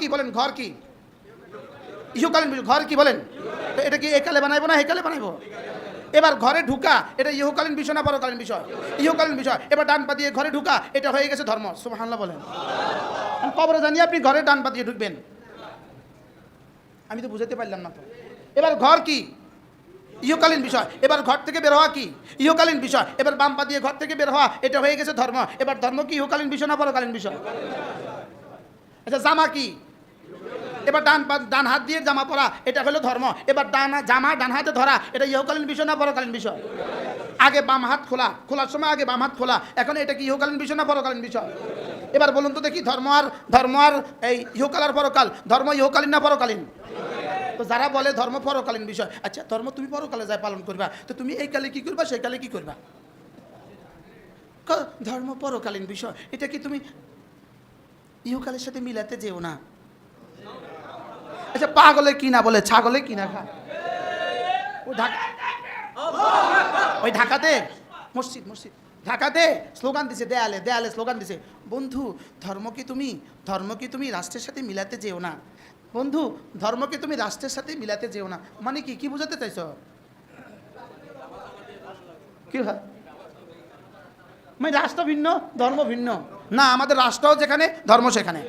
কি বলেন, ঘর কি? ইহকালীন ঘর কি বলেন? তো এটা কি একালে বানাইবো না হেকালে বানাইবো? এবার ঘরে ঢুকা, এটা ইহকালীন বিষয় না পরকালীন বিষয়? ইহকালীন বিষয়, এবার ডান পা দিয়ে ঘরে ঢুকা, এটা হয়ে গেছে ধর্ম, সুবহানাল্লাহ বলেন। কবরে জানি আপনি ঘরে ডান পা দিয়ে ঢুকবেন। আমি তো বুঝাতে পারলাম না তো। এবার ঘর কি? ইহকালীন বিষয়, এবার ঘর থেকে বের হওয়া কি? ইহকালীন বিষয়, এবার বাম পা দিয়ে ঘর থেকে বের হওয়া, এটা হয়ে গেছে ধর্ম, এবার ধর্ম কি ইহকালীন বিষয় না পরকালীন বিষয়? আচ্ছা জামা কি? এবার ডান ডান হাত দিয়ে জামা পরা, এটা হলো ধর্ম। এবার ডান জামা ডান হাতে ধরা, এটা ইহকালীন বিষয় না পরকালীন বিষয়? আগে বাম হাত খোলা। খোলার সময় আগে বাম হাত খোলা। এখন এটা কি ইহকালীন বিষয় না পরকালীন বিষয়? এবার বলুন তো দেখি, ধর্ম আর ধর্ম আর এই ইহকাল আর পরকাল, ধর্ম ইহকালীন না পরকালীন? তো যারা বলে ধর্ম পরকালীন বিষয় আচ্ছা ধর্ম তুমি পরকালে যায় পালন করবা, তো তুমি এই কালে কি করবা, সেই কালে কি করবা? ধর্ম পরকালীন বিষয়, এটা কি তুমি ইহকালের সাথে মিলাতে যেও না? আচ্ছা পাগলে কি না বলে, ছাগলে কি না খায়? ও ঢাকা ওই ঢাকাতে? মসজিদ মসজিদ। ঢাকাতে স্লোগান দিছে, দেয়ালে দেয়ালে স্লোগান দিছে, বন্ধু, ধর্ম কি তুমি? ধর্ম কি তুমি রাষ্ট্রের সাথে মিলাতে যেও না? বন্ধু ধর্মকে তুমি রাষ্ট্রের সাথে মিলাতে যেও না? মানে কি কি বোঝাতে চাইছ? কি হয় মানে রাষ্ট্র ভিন্ন, ধর্ম ভিন্ন? না, আমাদের রাষ্ট্রও যেখানে, ধর্ম সেখানে।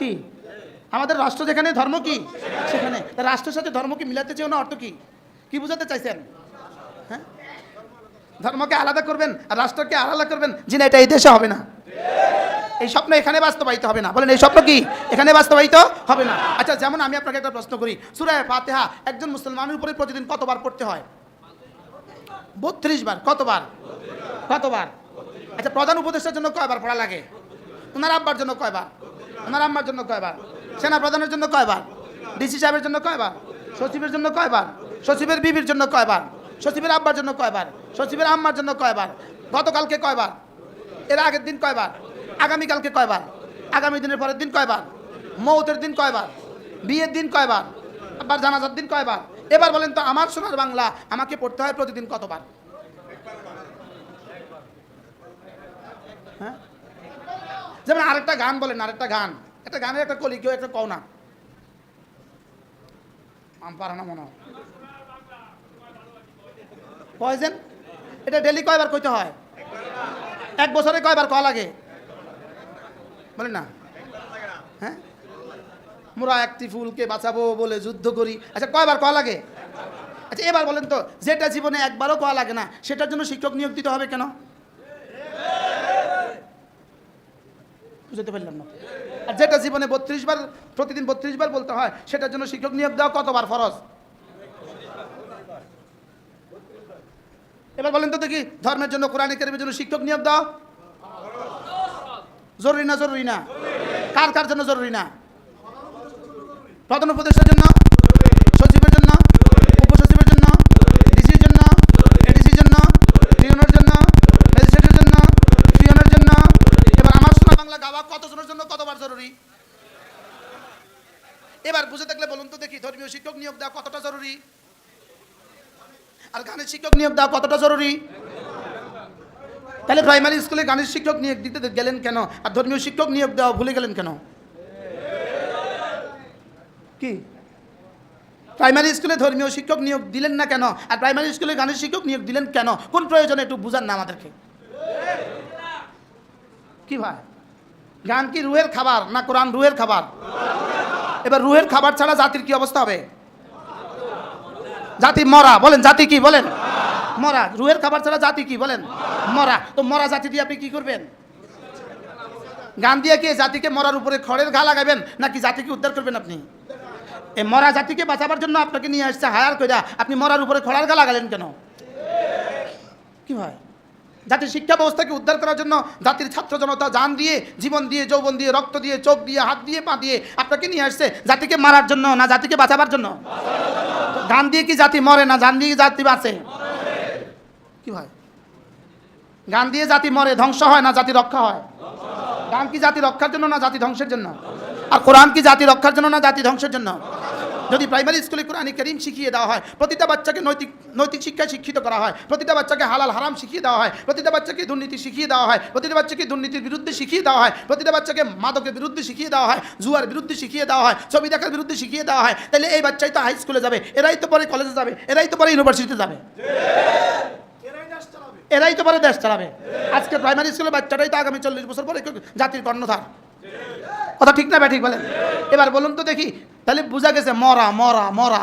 কি? আমাদের রাষ্ট্র যেখানে, ধর্ম কি? সেখানে। রাষ্ট্রের সাথে ধর্মকে মিলাতে চেও না? অর্থ কি? কি বুঝাতে চাইছেন? হ্যাঁ? ধর্মকে আলাদা করবেন আর রাষ্ট্রকে আলাদা করবেন। জি না, এটা এই দেশে হবে না। এই স্বপ্ন এখানে বাস্তবায়িত হবে না। বলেন, এই স্বপ্ন কি? এখানে বাস্তবায়িত হবে না। আচ্ছা যেমন আমি আপনাকে একটা প্রশ্ন করি। সুরায় ফাতেহা একজন মুসলমানের উপরে প্রতিদিন কতবার পড়তে হয়? বত্রিশ বার। কতবার? কতবার? আচ্ছা প্রধান উপদেষ্টার জন্য কয়বার পড়া লাগে? ওনার আব্বার জন্য কয়বার? ওনার আম্মার জন্য কয়বার? সেনা প্রধানের জন্য কয়বার? ডিসি সাহেবের জন্য কয়বার? সচিবের জন্য কয়বার? সচিবের বিবির জন্য কয়বার? সচিবের আব্বার জন্য কয়বার? সচিবের আম্মার জন্য কয়বার? গতকালকে কয়বার? এর আগের দিন কয়বার? আগামীকালকে কয়বার? আগামী দিনের পরের দিন কয়বার? মৌতের দিন কয়বার? বিয়ের দিন কয়বার? আবার জানাজার দিন কয়বার? এবার বলেন তো আমার সোনার বাংলা আমাকে পড়তে হয় প্রতিদিন কতবার? হ্যাঁ? যেমন আরেকটা গান বলেন, আরেকটা গান। একটা গানের একটা কলি, কেউ একটা কও না। আম পারা না মনে হয়। পয়জেন এটা ডেলি কয়বার কইতে হয়? এক বছরে কয়বার কয়া লাগে? বলেন না। হ্যাঁ? মোরা একটি ফুলকে বাঁচাবো বলে যুদ্ধ করি। আচ্ছা কয়বার কয়া লাগে? আচ্ছা এবার বলেন তো, যেটা জীবনে একবারও কয়া লাগে না, সেটার জন্য শিক্ষক নিয়োগ দিতে হবে কেন? বুঝতে পারলাম না। আর যেটা জীবনে বত্রিশ বার, প্রতিদিন বত্রিশ বার বলতে হয়, সেটার জন্য শিক্ষক নিয়োগ দেওয়া কতবার ফরজ? এবার বলেন তো দেখি, ধর্মের জন্য, কোরআন কেরিমের জন্য শিক্ষক নিয়োগ দাও জরুরি না জরুরি না? কার কার জন্য জরুরি না? প্রধান উপদেশের জন্য সচিবের জন্য উপসচিবের জন্য ডিসির জন্য এডিসির জন্য পিওনের জন্য ম্যাজিস্ট্রেটের জন্য পিওনের জন্য এবার আমার সোনা বাংলা গাওয়া কতজনের জন্য কতবার জরুরি এবার বুঝে থাকলে বলুন তো দেখি, ধর্মীয় শিক্ষক নিয়োগ দেওয়া কতটা জরুরি? আর গানের শিক্ষক নিয়োগ দেওয়া কতটা জরুরি? তাহলে প্রাইমারি স্কুলে গানের শিক্ষক নিয়োগ দিতে গেলেন কেন? আর ধর্মীয় শিক্ষক নিয়োগ দেওয়া ভুলে গেলেন কেন? কি? প্রাইমারি স্কুলে ধর্মীয় শিক্ষক নিয়োগ দিলেন না কেন? আর প্রাইমারি স্কুলে গানের শিক্ষক নিয়োগ দিলেন কেন? কোন প্রয়োজনে একটু বুঝান না আমাদেরকে। কি ভাই? গান কি রুহের খাবার না কোরআন রুহের খাবার? এবার রুহের খাবার ছাড়া জাতির কি অবস্থা হবে? জাতি মরা, বলেন, জাতি কি, বলেন? মরা, রুহের খাবার ছাড়া জাতি কি, বলেন? মরা, তো মরা জাতি দিয়ে আপনি কি করবেন? গান দিয়ে কি জাতিকে মরার উপরে খড়ের ঘা লাগাবেন, নাকি জাতিকে উদ্ধার করবেন আপনি? এই মরা জাতিকে বাঁচাবার জন্য আপনাকে নিয়ে আসছে হায়ার কইরা, আপনি মরার উপরে খড়ার গা লাগালেন কেন? কি হয় জাতির শিক্ষা ব্যবস্থাকে উদ্ধার করার জন্য জাতির ছাত্র জনতা জান দিয়ে, জীবন দিয়ে, যৌবন দিয়ে, রক্ত দিয়ে, চোখ দিয়ে, হাত দিয়ে, পা দিয়ে আপনাকে নিয়ে আসছে জাতিকে মারার জন্য, না জাতিকে বাঁচাবার জন্য? গান দিয়ে কি জাতি মরে, না গান দিয়ে জাতি বাঁচে? কি হয়? গান দিয়ে জাতি মরে, ধ্বংস হয়, না জাতি রক্ষা হয়? গান কি জাতি রক্ষার জন্য, না জাতি ধ্বংসের জন্য? আর কোরআন কি জাতি রক্ষার জন্য, না জাতি ধ্বংসের জন্য? যদি প্রাইমারি স্কুলে কোরআনী করিম শিখিয়ে দেওয়া হয় প্রতিটা বাচ্চাকে নৈতিক নৈতিক শিক্ষায় শিক্ষিত করা হয় প্রতিটা বাচ্চাকে হালাল হারাম শিখিয়ে দেওয়া হয় প্রতিটা বাচ্চাকে দুর্নীতি শিখিয়ে দেওয়া হয় প্রতিটা বাচ্চাকে দুর্নীতির বিরুদ্ধে শিখিয়ে দেওয়া হয় প্রতিটা বাচ্চাকে মাদকের বিরুদ্ধে শিখিয়ে দেওয়া হয় জুয়ার বিরুদ্ধে শিখিয়ে দেওয়া হয় ছবি দেখার বিরুদ্ধে শিখিয়ে দেওয়া হয় তাহলে এই বাচ্চাই তো হাই স্কুলে যাবে এরাই তো পরে কলেজে যাবে এরাই তো পরে ইউনিভার্সিটিতে যাবে। এরাই তো পরে দেশ চালাবে। আজকে প্রাইমারি স্কুলের বাচ্চাটাই তো আগামী চল্লিশ বছর পরে জাতির কর্ণধার। কথা ঠিক না ব্যাঠিক বলেন। এবার বলুন তো দেখি, তাহলে বোঝা গেছে মরা মরা মরা।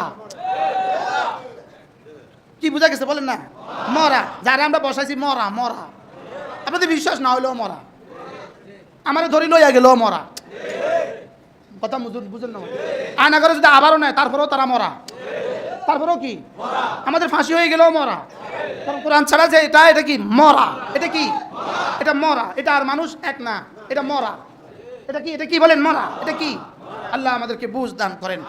কি বোঝা গেছে বলেন না? মরা, যারা আমরা বসাইছি মরা মরা। আপনাদের বিশ্বাস না হইলেও মরা। আমার ধরি লইয়া গেলেও মরা। কথা বুঝুন না। আয়না করে যদি আবারও নেয়, তারপরেও তারা মরা। তারপরেও কি? আমাদের ফাঁসি হয়ে গেলেও মরা। কোরআন ছাড়া যে এটা এটা কি? মরা। এটা কি? এটা মরা। এটা আর মানুষ এক না, এটা মরা। এটা কি এটা কি বলেন, মরা, এটা কি? আল্লাহ আমাদেরকে বুঝ দান করেন।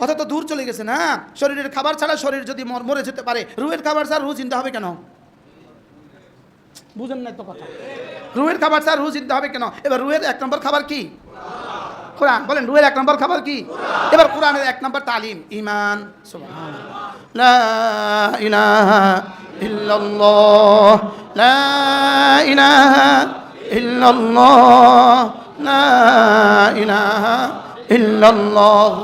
কথা তো দূর চলে গেছে না? শরীরের খাবার ছাড়া শরীর যদি মর- যেতে পারে, রুহের খাবার ছাড়া রু চিন্তা হবে কেন? বুঝেন না তো কথা। রুহের খাবার ছাড়া রু চিন্তা হবে কেন? এবার রুহের এক নম্বর খাবার কি? কোরআন, বলেন, রুহের এক নম্বর খাবার কি? এবার কোরআনের এক নম্বর তালিম ইমান। লা ইলাহা ইল্লাল্লাহ। লা ইলাহা ইল্লাল্লাহ। লা ইলাহা ইল্লাল্লাহ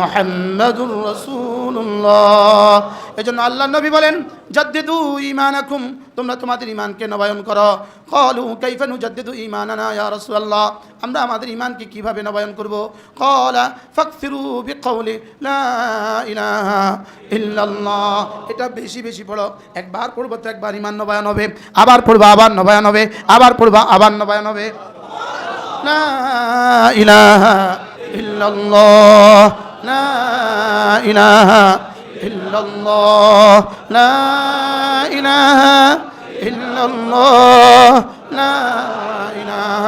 মুহাম্মাদুর রাসূলুল্লাহ। এজন্য আল্লাহ নবী বলেন, জাদ্দিদু ঈমানাকুম তোমরা তোমাদের ঈমানকে নবায়ন করো। ক্বালু কাইফা নুজাদ্দিদু ঈমানানা ইয়া রাসূলুল্লাহ আমরা আমাদের ঈমানকে কীভাবে নবায়ন করব? ক্বালা ফাকসিরু বিকওলি লা ইলাহা ইল্লাল্লাহ এটা বেশি বেশি পড়ো। একবার পড়ব তো একবার ঈমান নবায়ন হবে, আবার পড়বা আবার নবায়ন হবে, আবার পড়বা আবার নবায়ন হবে। لا إله إلا الله لا إله إلا الله لا إله إلا الله لا إله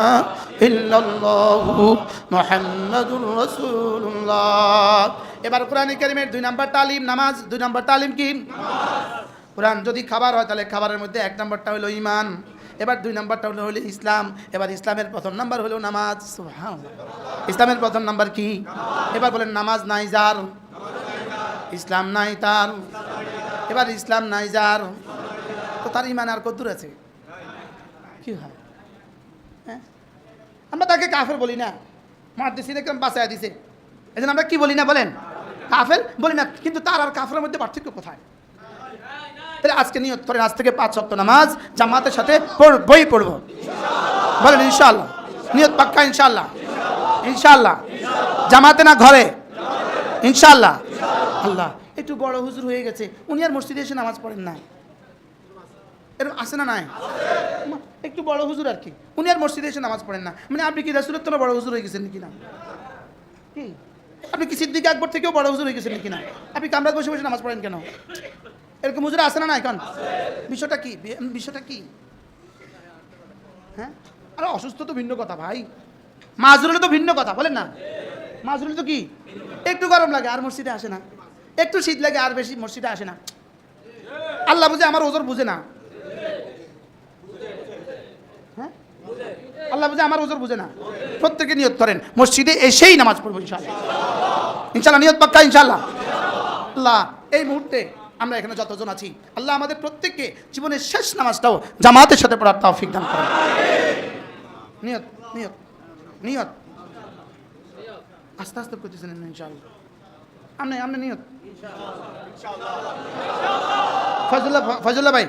إلا الله محمد رسول الله এবার কোরআন কারিমের দুই নাম্বার তালিম নামাজ দুই নাম্বার তালিম কি কোরআন যদি খাবার হয় তাহলে খাবারের মধ্যে এক নম্বরটা হলো ইমান এবার দুই নম্বরটা হলো হলো ইসলাম, এবার ইসলামের প্রথম নাম্বার হলো নামাজ। ইসলামের প্রথম নাম্বার কি? এবার বলেন, নামাজ নাই যার, ইসলাম নাই তার, এবার ইসলাম নাই যার। তো তার ইমান আর কদ্দূর আছে? কি হয়? হ্যাঁ? আমরা তাকে কাফের বলি না। মহাদিসিন একদম বাঁচায় দিছে। এই আমরা কি বলি না বলেন? কাফের বলি না, কিন্তু তার আর কাফের মধ্যে পার্থক্য কোথায়? তাহলে আজকে নিয়ত করেন, আজ থেকে পাঁচ সপ্তাহ নামাজ জামাতের সাথে বই পড়ব। বলেন ইনশাল্লাহ নিয়ত পাক্কা ইনশাল্লাহ ইনশাল্লাহ জামাতে না ঘরে? ইনশাল্লাহ আল্লাহ, একটু বড় হুজুর হয়ে গেছে। উনি আর মসজিদে এসে নামাজ পড়েন না এরকম আসে না নাই? একটু বড় হুজুর আর কি। উনি আর মসজিদে এসে নামাজ পড়েন না। মানে আপনি কি রাসুলের তোলা বড় হুজুর হয়ে গেছেন নাকি না আপনি কি সিদ্দিক আকবর থেকেও বড় হুজুর হয়ে গেছেন নাকি না আপনি কামরাজ বসে বসে নামাজ পড়েন কেন? এরকম হুজুর আসে না না এখন বিষয়টা কি? বিষয়টা কি? হ্যাঁ? আরে অসুস্থ তো ভিন্ন কথা ভাই। মাজুর হলে তো ভিন্ন কথা, বলেন না? মাজুর হলে তো কি? একটু গরম লাগে, আর মসজিদে আসে না। একটু শীত লাগে, আর বেশি মসজিদে আসে না। আল্লাহ বুঝে আমার ওজোর বুঝে না। হ্যাঁ? আল্লাহ বুঝে আমার ওজোর বুঝে না। প্রত্যেকে নিয়ত করেন, মসজিদে এসেই নামাজ পড়ব ইনশাল্লাহ ইনশাল্লাহ নিয়ত পাক্কা ইনশাল্লাহ আল্লাহ, এই মুহূর্তে আমরা এখানে যতজন আছি, আল্লাহ আমাদের প্রত্যেককে জীবনের শেষ নামাজটাও জামাতের সাথে পড়ার তৌফিক দান করেন। নিয়ত নিয়ত নিয়ত। আস্তে আস্তে করতেছেন ইনশাআল্লাহ। আমনে আমনে নিয়ত। ফজলুল্লাহ ফজলুল্লাহ ভাই।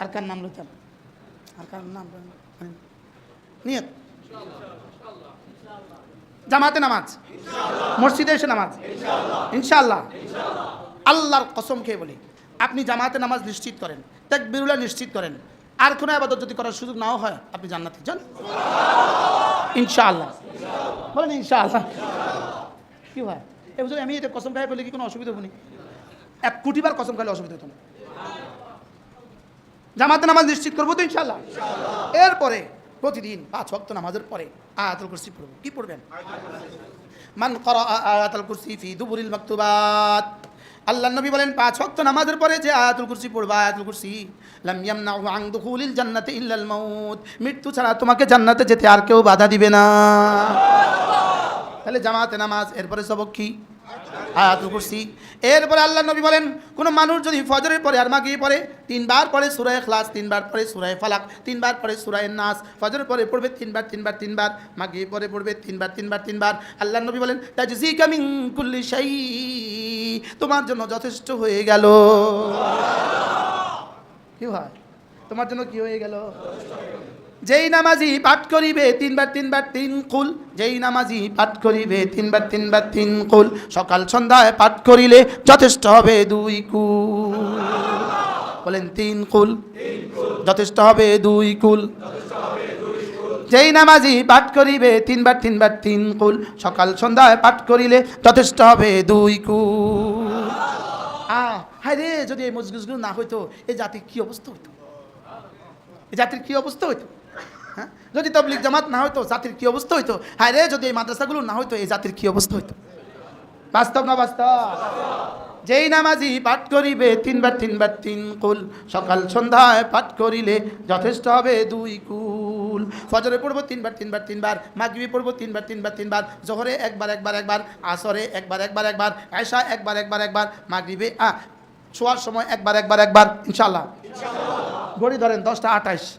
আর কার নাম লইতাম? আর কার নাম নিয়ত। জামাতে নামাজ। মসজিদে এসে নামাজ। ইনশাআল্লাহ। আল্লাহর কসম খেয়ে বলি, আপনি জামাতে নামাজ নিশ্চিত করেন ত্যাগ বিরুলা নিশ্চিত করেন, আর কোনো আবাদত যদি করার সুযোগ নাও হয়, আপনি জান্নাতে যান। ইনশাআল্লাহ। বলেন ইনশাআল্লাহ। কি হয়? এ আমি এটা কসম খাই বলে কি কোনো অসুবিধা হবনি এক কোটিবার কসম খাইলে অসুবিধা হতো না। জামাতে নামাজ নিশ্চিত করব তো ইনশাআল্লাহ। এরপরে প্রতিদিন পাঁচ ওয়াক্ত নামাজের পরে আয়াতুল কুরসি পড়ব। কি পড়বেন? মান করা ফি দুবুরিল মাকতুবাত। আল্লাহ নবী বলেন, পাঁচ ওয়াক্ত নামাজের পরে যে আয়াতুল কুরসি পড়বা, আয়াতুল কুরসি, লাম না আন দুখুলিল জান্নাতি ইল্লাল মাউত। মৃত্যু ছাড়া তোমাকে জান্নাতে যেতে আর কেউ বাধা দিবে না। তাহলে জামাতে নামাজ, এরপরে সবক কি? আয়াতুল কুরসি এরপরে আল্লাহ নবী বলেন কোনো মানুষ যদি ফজরের পরে আর মাগিয়ে পড়ে তিনবার পরে সুরায় খ্লাস তিনবার পরে সুরায় ফালাক তিনবার পরে সুরায় নাস ফজরের পরে পড়বে তিনবার তিনবার তিনবার মাগিয়ে পরে পড়বে তিনবার তিনবার তিনবার। আল্লাহ নবী বলেন তাজি কামিং কুল্লি শাই তোমার জন্য যথেষ্ট হয়ে গেল। কি হয় তোমার জন্য কি হয়ে গেল? যেই নামাজি পাঠ করিবে, তিনবার তিনবার, তিন কুল। যেই নামাজি পাঠ করিবে, তিনবার তিনবার, তিন কুল। সকাল সন্ধ্যায় পাঠ করিলে যথেষ্ট হবে দুই কুল। বলেন, তিন কুল। যথেষ্ট হবে দুই কুল। যেই নামাজি পাঠ করিবে, তিনবার তিনবার, তিন কুল। সকাল সন্ধ্যায় পাঠ করিলে যথেষ্ট হবে দুই কুল। আ, হায় রে, যদি এই মজগুজগুলো না হইতো এই জাতির কি অবস্থা হইতো? এই জাতির কি অবস্থা হইতো? হ্যাঁ? যদি তবলিক জামাত না হইতো, জাতির কি অবস্থা হইতো? হায় রে, যদি এই মাদ্রাসাগুলো না হইতো, এই জাতির কি অবস্থা হইতো? বাস্তব না বাস্তব? যেই নামাজি পাঠ করিবে, তিনবার তিনবার তিন কুল। সকাল, সন্ধ্যায় পাঠ করিলে যথেষ্ট হবে দুই কুল। ফজরে পড়ব, তিনবার তিনবার তিনবার। মাগরিবে পড়ব, তিনবার তিনবার তিনবার। জোহরে একবার একবার একবার। আসরে একবার একবার একবার। আয়সা একবার একবার একবার। মাগরিবে, আ, শোয়ার সময় একবার একবার একবার। ইনশাল্লাহ ঘড়ি ধরেন দশটা আঠাইশ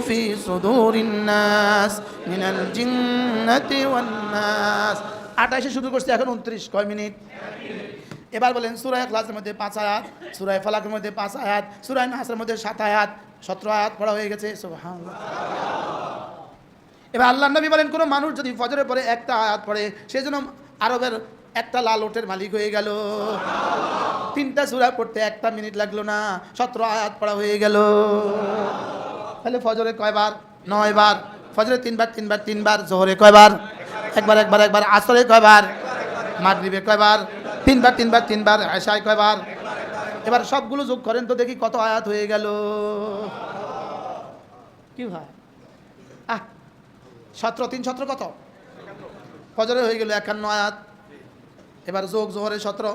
في صدور الناس من الجنة والناس আঠাশে শুরু করছি এখন উনত্রিশ কয় মিনিট এবার বলেন সুরায় ক্লাসের মধ্যে পাঁচ আয়াত সুরায় ফালাকের মধ্যে পাঁচ আয়াত সুরায় নাহাসের মধ্যে সাত আয়াত সতেরো আয়াত পড়া হয়ে গেছে সুবহানাল্লাহ। এবার আল্লাহ নবী বলেন কোনো মানুষ যদি ফজরের পরে একটা আয়াত পড়ে সে যেন আরবের একটা লাল ওটের মালিক হয়ে গেল তিনটা সুরা পড়তে একটা মিনিট লাগলো না সতেরো আয়াত পড়া হয়ে গেল তাহলে ফজরে কয়বার? নয়বার। ফজরে তিনবার তিনবার তিনবার, জোহরে কয়বার? একবার একবার একবার, আসরে কয়বার? মাগরিবে কয়বার? তিনবার তিনবার তিনবার আশায় কয়বার? এবার সবগুলো যোগ করেন তো দেখি কত আয়াত হয়ে গেল। কি হয় আহ, সতেরো, তিন সতেরো কত? ফজরে হয়ে গেল একান্ন আয়াত। এবার যোগ, জোহরে সতেরো।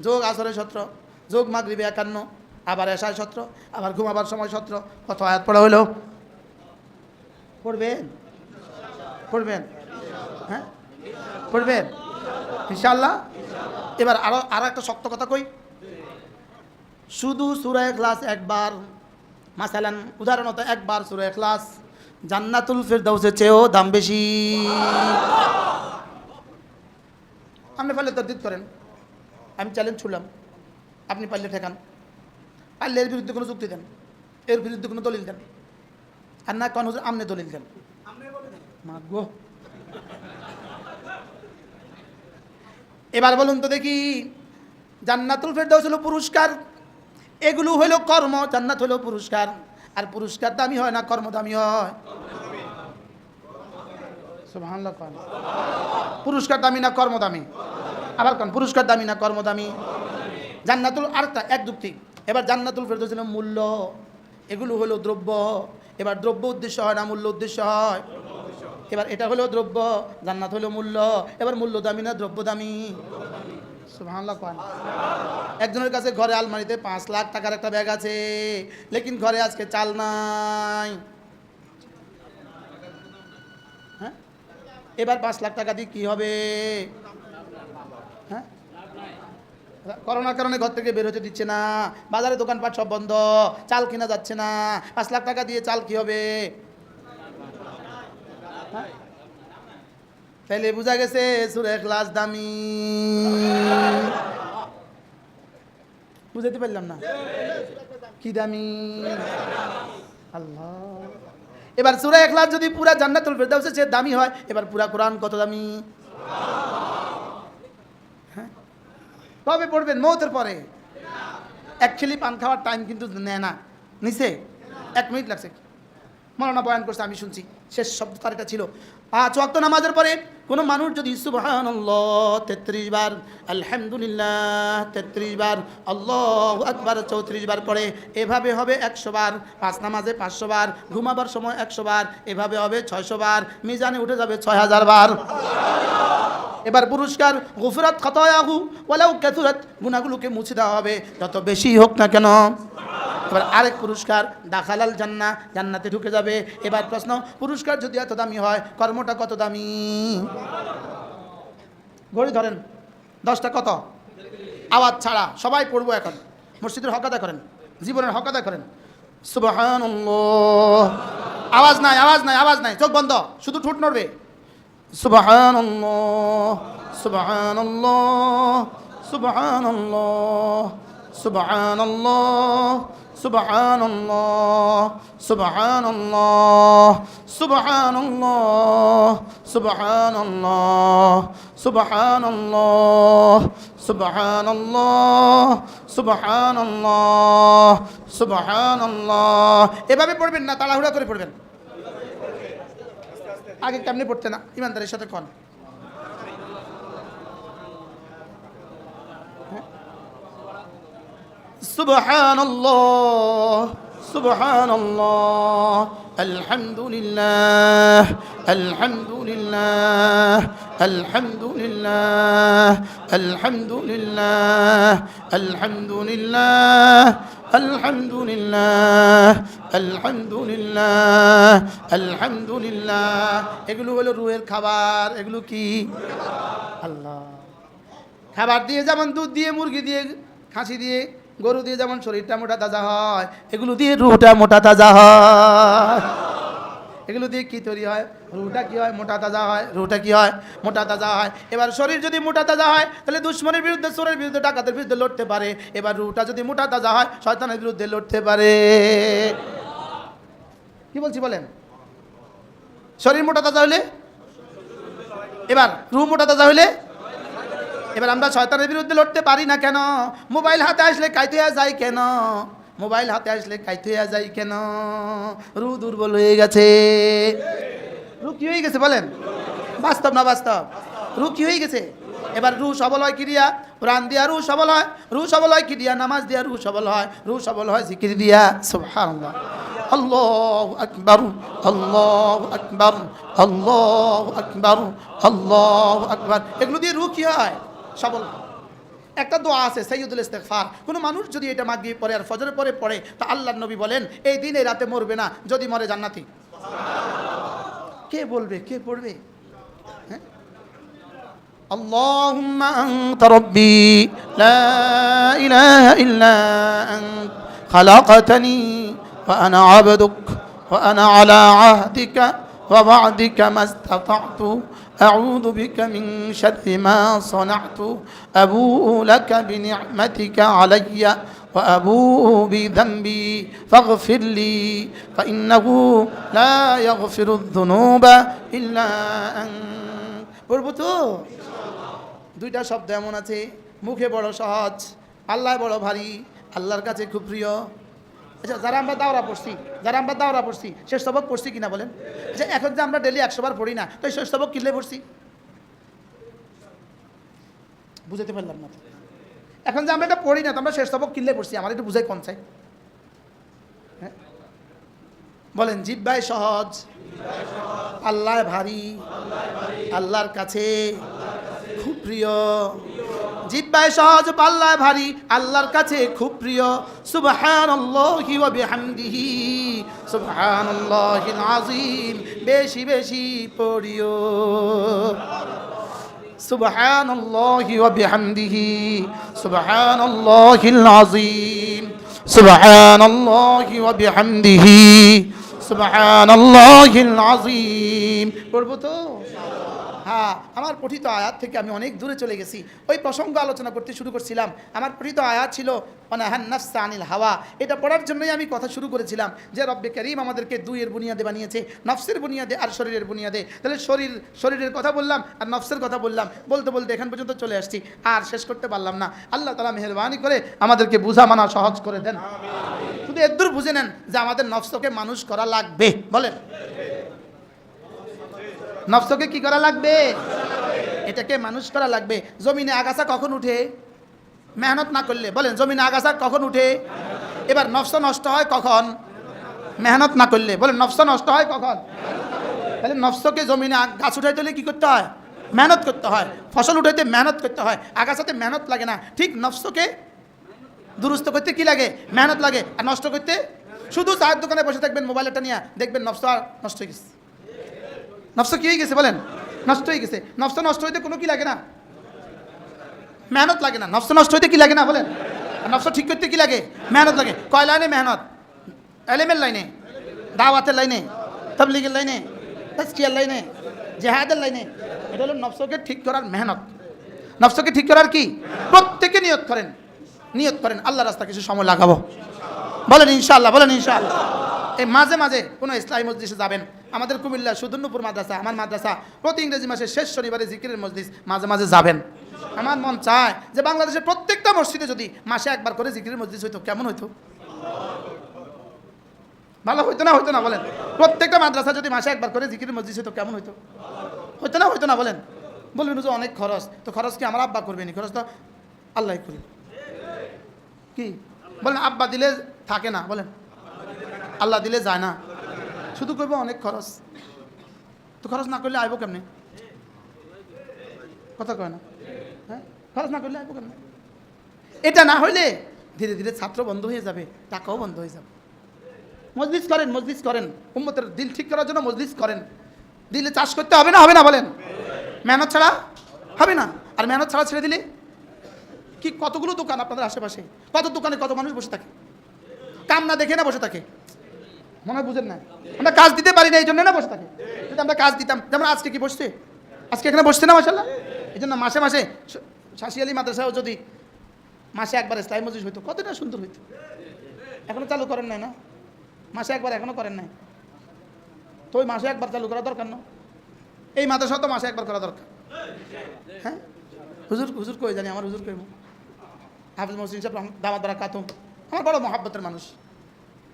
যোগ, আসরে সতেরো। যোগ, মাগরিবে একান্ন। আবার এসায় সত্র, আবার ঘুমাবার সময় সত্র, কত আয়াত পড়া হইল পড়বেন? পড়বেন? হ্যাঁ? পড়বেন? ইনশাল্লাহ এবার আরও আরও একটা শক্ত কথা কই। শুধু সুরায় ক্লাস একবার, মাসালান উদাহরণত একবার সুরায় ক্লাস জান্নাতুল ফেরদাউসের চেয়েও দাম বেশি। আপনি পারলে তরদিদ করেন। আমি চ্যালেঞ্জ ছুড়লাম। আপনি পারলে ঠেকান। পারলে এর বিরুদ্ধে কোনো যুক্তি দেন। এর বিরুদ্ধে কোনো দলিল দেন। আর না কোন হুজুর আমনে দলিল দেন। এবার বলুন তো দেখি, জান্নাতুল ফেরদাউস হলো পুরস্কার, এগুলো হলো কর্ম, জান্নাত হলো পুরস্কার। আর পুরস্কার দামি হয় না, কর্ম দামি হয়? পুরস্কার দামি না কর্ম দামি? আবার কোন, পুরস্কার দামি না কর্ম দামি? জান্নাতুল আরেকটা এক যুক্তি। এবার জান্নাতুল ফেরদৌস হলো মূল্য, এগুলো হলো দ্রব্য। এবার দ্রব্য উদ্দেশ্য হয় না, মূল্য উদ্দেশ্য হয়। এবার এটা হলো দ্রব্য, জান্নাত হলো মূল্য। এবার মূল্য দামি না দ্রব্য দামি? একজনের কাছে ঘরে আলমারিতে পাঁচ লাখ টাকার একটা ব্যাগ আছে, লেকিন ঘরে আজকে চাল নাই। হ্যাঁ? এবার পাঁচ লাখ টাকা দিয়ে কী হবে? করোনার কারণে ঘর থেকে বের হতে দিচ্ছে না। বাজারে দোকানপাট সব বন্ধ। চাল কিনা যাচ্ছে না। পাঁচ লাখ টাকা দিয়ে চাল কি হবে? হ্যাঁ? তাইলে বোঝা গেছে সুরে ক্লাস দামি। বুঝাতে পারলাম না? কি দামি? আল্লাহ। এবার সুরা এখলাস যদি পুরা জান্নাতুল ফেরদাউসের চেয়ে দামি হয়, এবার পুরা কোরআন কত দামি? কবে পড়বেন? মৌতের পরে। খিলি পান খাওয়ার টাইম কিন্তু নেয় না। নিছে? এক মিনিট লাগছে। মৌলানা বয়ান করছে, আমি শুনছি। শেষ শব্দ তার এটা ছিল। পাঁচ ওয়াক্ত নামাজের পরে কোনো মানুষ যদি সুবহান তেত্রিশ বার, আলহামদুলিল্লাহ, তেত্রিশ বার, আল্লাহ আকবার, চৌত্রিশ বার পড়ে, এভাবে হবে একশো বার। পাঁচ নামাজে পাঁচশো বার, ঘুমাবার সময় একশো বার, এভাবে হবে ছয়শো বার, মিজানে উঠে যাবে ছয় হাজার বার। এবার পুরস্কার গুফরাত খতয়াহু, ওয়ালাউ কাথুরাত গুনাহগুলোকে মুছে দেওয়া হবে। যত বেশি হোক না কেন। এবার আরেক পুরস্কার, দাখালাল জান্না, জান্নাতে ঢুকে যাবে। এবার প্রশ্ন, পুরস্কার যদি এত দামি হয়, কর্মটা কত দামি? ঘড়ি ধরেন, দশটা কত? আওয়াজ ছাড়া, সবাই পড়ব এখন। মসজিদের হক আদায় করেন, জীবনের হক আদায় করেন। সুবহান আওয়াজ নাই আওয়াজ নাই আওয়াজ নাই, চোখ বন্ধ। শুধু ঠোঁট নড়বে। سبحان الله سبحان الله سبحان الله سبحان الله سبحان الله سبحان الله سبحان الله سبحان الله سبحان الله سبحان الله سبحان الله سبحان الله এভাবে পড়বেন না তাড়াহুড়া করে পড়বেন আগে কেমনি পড়তে না? ইমানদারের সাথে কন। হ্যাঁ? সুবহানাল্লাহ। سبحان الله الحمد لله الحمد لله الحمد لله الحمد لله الحمد لله الحمد لله الحمد لله الحمد لله এগুলো হলো রুহের খাবার এগুলো কি আল্লাহ খাবার দিয়ে যেমন দুধ দিয়ে মুরগি দিয়ে খাসি দিয়ে গরু দিয়ে যেমন শরীরটা মোটা তাজা হয়, এগুলো দিয়ে রুহটা মোটা তাজা হয়। এগুলো দিয়ে কি তৈরি হয়? রুটা কি হয়? মোটা তাজা হয়। রুটা কি হয়? মোটা তাজা হয়। এবার শরীর যদি মোটা তাজা হয়, তাহলে দুশ্মনের বিরুদ্ধে সোরের বিরুদ্ধে, ডাকাতের বিরুদ্ধে লড়তে পারে। এবার রুটা যদি মোটা তাজা হয়, শয়তানের বিরুদ্ধে লড়তে পারে। কি বলছি বলেন? শরীর মোটা তাজা হলে? এবার রু মোটা তাজা হলে এবার আমরা শয়তানের বিরুদ্ধে লড়তে পারি না কেন? মোবাইল হাতে আসলে কাইতে যায় কেন? মোবাইল হাতে আসলে কাইতে যায় কেন? রু দুর্বল হয়ে গেছে। রু কি হয়ে গেছে বলেন? বাস্তব না বাস্তব? রু কি হয়ে গেছে? এবার রু সবল হয় ক্রিয়া প্রাণ দিয়া রু সবল হয়? রু সবল হয় ক্রিয়া নামাজ দিয়া রু সবল হয়? রু সবল হয় জিকির দিয়া? সুবহানাল্লাহ। আল্লাহ আকবর আল্লাহ আকবর আল্লাহ আকবর আল্লাহ আকবর। এগুলো দিয়ে রু কি হয়? সবল হয়। একটা দোয়া আছে সৈয়দুল ইস্তেগফার কোনো মানুষ যদি এটা মাগিয়ে পড়ে আর ফজরের পরে পড়ে তা আল্লাহর নবী বলেন এই দিন এই রাতে মরবে না যদি মরে জান্নাতি কে বলবে কে পড়বে হ্যাঁ اللهم أنت ربي لا إله إلا أنت خلقتني وأنا عبدك وأنا على عهدك ووعدك ما استطعت أعوذ بك من شر ما صنعت أبوء لك بنعمتك علي وأبوء بذنبي فاغفر لي فإنه لا يغفر الذنوب إلا أنت পড়বো তো দুইটা শব্দ এমন আছে মুখে বড় সহজ আল্লাহ বড় ভারী আল্লাহর কাছে খুব প্রিয় আচ্ছা যারা আমরা দাওরা পড়ছি, যারা আমরা দাওরা পড়ছি, শেষ সবক পড়ছি কিনা বলেন? যে এখন যে আমরা ডেলি একশো বার পড়ি না, তো শেষ সবক কিনলে পড়ছি? বুঝাতে পারলাম না। এখন যে আমরা এটা পড়ি না, তো আমরা শেষ সবক কিনলে পড়ছি, আমার একটু বুঝাই কোন চাই? হ্যাঁ? বলেন জিব্বাই সহজ আল্লাহ ভারী, আল্লাহর কাছে খুব প্রিয় জিব্বায় সহজ, পাল্লায় ভারী, আল্লাহর কাছে খুব প্রিয়। সুবহানাল্লাহি ওয়া বিহামদিহি, সুবহানাল্লাহিল আযীম, বেশি বেশি পড়িও। সুবহানাল্লাহি ওয়া বিহামদিহি, সুবহানাল্লাহিল আযীম, সুবহানাল্লাহি ওয়া বিহামদিহি, সুবহানাল্লাহিল আযীম। পড়ব তো? হ্যাঁ আমার পঠিত আয়াত থেকে আমি অনেক দূরে চলে গেছি। ওই প্রসঙ্গ আলোচনা করতে শুরু করছিলাম। আমার পঠিত আয়াত ছিল অনাহান নাফসা আনিল হাওয়া। এটা পড়ার জন্যই আমি কথা শুরু করেছিলাম যে, রব্বে করিম আমাদেরকে দুইয়ের বুনিয়াদে বানিয়েছে, নফসের বুনিয়াদে আর শরীরের বুনিয়াদে। তাহলে শরীর, শরীরের কথা বললাম আর নফসের কথা বললাম। বলতে বলতে এখান পর্যন্ত চলে আসছি। আর শেষ করতে পারলাম না। আল্লাহ তালা মেহরবানি করে আমাদেরকে বুঝা মানা সহজ করে দেন। শুধু এদ্দুর বুঝে নেন যে আমাদের নফসকে মানুষ করা লাগবে। বলেন। নফসকে কি করা লাগবে? এটাকে মানুষ করা লাগবে। জমিনে আগাছা কখন উঠে? মেহনত না করলে। বলেন, জমিনে আগাছা কখন উঠে? এবার নফস নষ্ট হয় কখন? মেহনত না করলে। বলেন, নফস নষ্ট হয় কখন? তাহলে নফসকে জমিনে গাছ উঠাইতে হলে কী করতে হয়? মেহনত করতে হয়। ফসল উঠাইতে মেহনত করতে হয়। আগাছাতে মেহনত লাগে না। ঠিক নফসকে দুরুস্ত করতে কি লাগে? মেহনত লাগে। আর নষ্ট করতে? শুধু চায়ের দোকানে বসে থাকবেন, মোবাইলটা নিয়ে। দেখবেন নফস আর নষ্ট হয়ে গেছে। নফস কি হয়ে গেছে বলেন? নষ্ট হয়ে গেছে। নফস নষ্ট হইতে কোনো কি লাগে না? মেহনত লাগে না। নফস নষ্ট হইতে কি লাগে না বলেন? নফস ঠিক করতে কি লাগে? মেহনত লাগে। কয় লাইনে মেহনত? এলেমের লাইনে? দাওয়াতের লাইনে? তবলিগের লাইনে? তাজকিয়ার লাইনে? জেহাদের লাইনে? এটা হলো নফসকে ঠিক করার মেহনত। নফসকে ঠিক করার কি? প্রত্যেকে নিয়ত করেন। নিয়ত করেন। আল্লাহ রাস্তা কিছু সময় লাগাবো। বলেন ইনশাআল্লাহ বলেন ইনশাআল্লাহ। এই মাঝে মাঝে কোনো ইসলামী মসজিদে যাবেন। আমাদের কুমিল্লা সুদর্ণপুর মাদ্রাসা, আমার মাদ্রাসা, প্রতি ইংরেজি মাসের শেষ শনিবারে জিকিরের মসজিদ মাঝে মাঝে যাবেন। আমার মন চায় যে বাংলাদেশের প্রত্যেকটা মসজিদে যদি মাসে একবার করে জিকিরের মসজিদ হইতো, কেমন হইতো? ভালো হইতো না হইতো না বলেন? প্রত্যেকটা মাদ্রাসা যদি মাসে একবার করে জিকিরের মসজিদ হইতো, কেমন হইতো? হইতো না হইতো না বলেন? বলবেন যে অনেক খরচ। তো খরচ কি আমার আব্বা করবেনি? খরচ তো আল্লাহ করি। কি? বলেন, আব্বা দিলে থাকে না। বলেন আল্লাহ দিলে যায় না। শুধু করব অনেক খরচ। তো খরচ না করলে আইব কেমনে? কথা কয় না? হ্যাঁ? খরচ না করলে আইব কেমনে? এটা না হইলে ধীরে ধীরে ছাত্র বন্ধ হয়ে যাবে, টাকাও বন্ধ হয়ে যাবে। মজলিস করেন মজলিস করেন। উম্মতের দিল ঠিক করার জন্য মজলিস করেন। দিলে চাষ করতে হবে না হবে না বলেন? মেহনত ছাড়া হবে না? আর মেহনত ছাড়া ছেড়ে দিলে? কি কতগুলো দোকান আপনাদের আশেপাশে? কত দোকানে কত মানুষ বসে থাকে? কাম না দেখে না বসে থাকে? মনে বুঝেন না আমরা কাজ দিতে পারি না, এই জন্য না বসে থাকে। যদি আমরা কাজ দিতাম, যেমন আজকে কি বসছে? আজকে এখানে বসছে না মাসাল্লাহ এই জন্য মাসে মাসে শ- শাসি আলী মাদ্রাসাও যদি মাসে একবার ইসলামী মসজিদ হইতো, কতটা সুন্দর হইতো। এখনও চালু করেন নাই না? মাসে একবার এখনও করেন নাই। তো ওই মাসে একবার চালু করা দরকার না। এই মাদ্রাসা তো মাসে একবার করা দরকার। হ্যাঁ? হুজুর হুজুর কই জানি, আমার হুজুর কই হাফিজ মহসিন সাহেব রহম- দামাত বারা কাতুম আমার বড় মহাব্বতের মানুষ।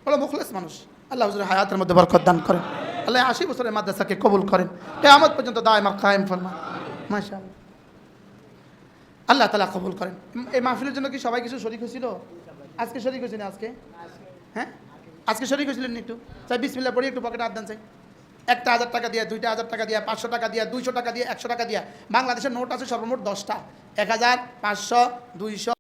বড় মুখলেস মানুষ। আল্লাহ হুজুরের হায়াতের মধ্যে বরকত দান করেন। আল্লাহ আশি বছরের মাদ্রাসাকে কবুল করেন। কেয়ামত পর্যন্ত দায়মা কায়েম ফরমা মাশা আল্লাহ তালা কবুল করেন। এই মাহফিলের জন্য কি সবাই কিছু শরিক হয়েছিল? আজকে শরিক হয়েছিল আজকে? হ্যাঁ? আজকে শরিক হয়েছিলেন একটু? চাই বিসমিল্লা পড়ি, একটু পকেটে হাত দেন চাই। একটা হাজার টাকা দিয়ে, দুইটা হাজার টাকা দিয়ে, পাঁচশো টাকা দিয়ে, দুইশো টাকা দিয়ে, একশো টাকা দিয়ে। বাংলাদেশের নোট আছে সর্বমোট দশটা। এক হাজার পাঁচশো, দুইশো